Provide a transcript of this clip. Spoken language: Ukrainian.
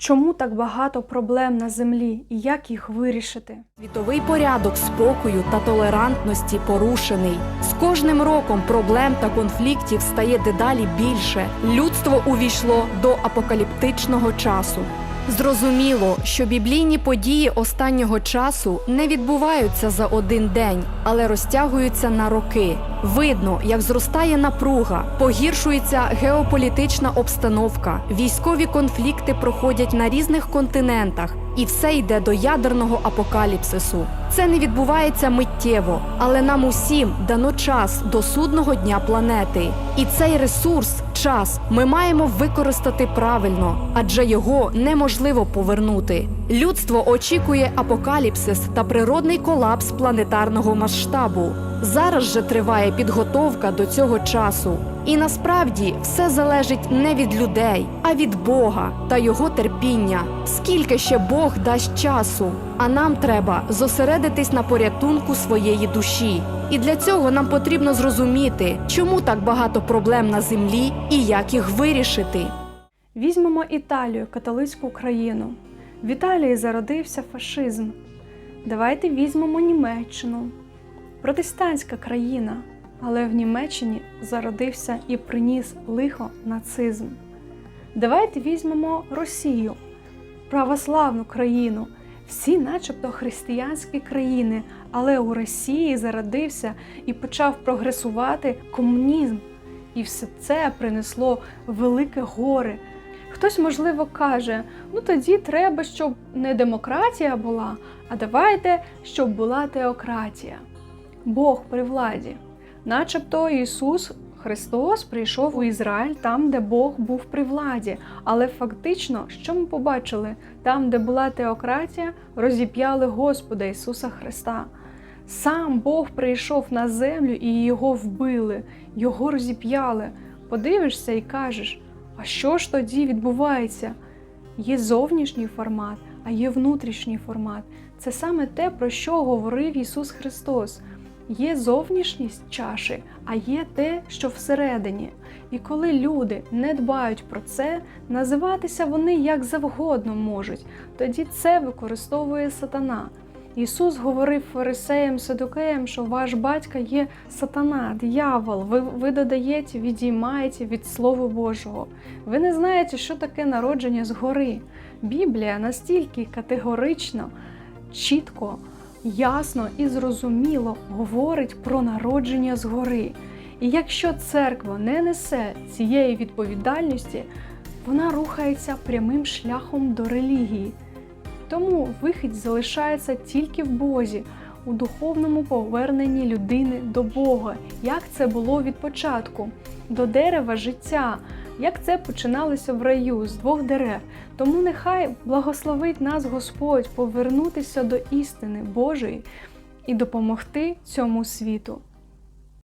Чому так багато проблем на землі і як їх вирішити? Світовий порядок спокою та толерантності порушений. З кожним роком проблем та конфліктів стає дедалі більше. Людство увійшло до апокаліптичного часу. Зрозуміло, що біблійні події останнього часу не відбуваються за один день, але розтягуються на роки. Видно, як зростає напруга, погіршується геополітична обстановка, військові конфлікти проходять на різних континентах, і все йде до ядерного апокаліпсису. Це не відбувається миттєво, але нам усім дано час до судного дня планети. І цей ресурс, час, ми маємо використати правильно, адже його неможливо повернути. Людство очікує апокаліпсис та природний колапс планетарного масштабу. Зараз же триває підготовка до цього часу. І насправді все залежить не від людей, а від Бога та його терпіння. Скільки ще Бог дасть часу? А нам треба зосередитись на порятунку своєї душі. І для цього нам потрібно зрозуміти, чому так багато проблем на землі і як їх вирішити. Візьмемо Італію, католицьку країну. В Італії зародився фашизм. Давайте візьмемо Німеччину, протестантська країна, але в Німеччині зародився і приніс лихо нацизм. Давайте візьмемо Росію, православну країну, всі, начебто, християнські країни, але у Росії зародився і почав прогресувати комунізм. І все це принесло велике горе. Хтось, можливо, каже: ну тоді треба, щоб не демократія була, а давайте, щоб була теократія. Бог при владі. Начебто Ісус Христос прийшов у Ізраїль там, де Бог був при владі. Але фактично, що ми побачили? Там, де була теократія, розіп'яли Господа Ісуса Христа. Сам Бог прийшов на землю і його вбили, його розіп'яли. Подивишся і кажеш, а що ж тоді відбувається? Є зовнішній формат, а є внутрішній формат. Це саме те, про що говорив Ісус Христос. Є зовнішність чаші, а є те, що всередині. І коли люди не дбають про це, називатися вони як завгодно можуть, тоді це використовує сатана. Ісус говорив фарисеям садукеям, що ваш батько є сатана, диявол. Ви, ви додаєте, відіймаєте від Слова Божого. Ви не знаєте, що таке народження згори. Біблія настільки категорично, чітко, ясно і зрозуміло говорить про народження згори. І якщо церква не несе цієї відповідальності, вона рухається прямим шляхом до релігії. Тому вихід залишається тільки в Бозі, у духовному поверненні людини до Бога, як це було від початку, до дерева життя, як це починалося в раю з двох дерев. Тому нехай благословить нас Господь повернутися до істини Божої і допомогти цьому світу.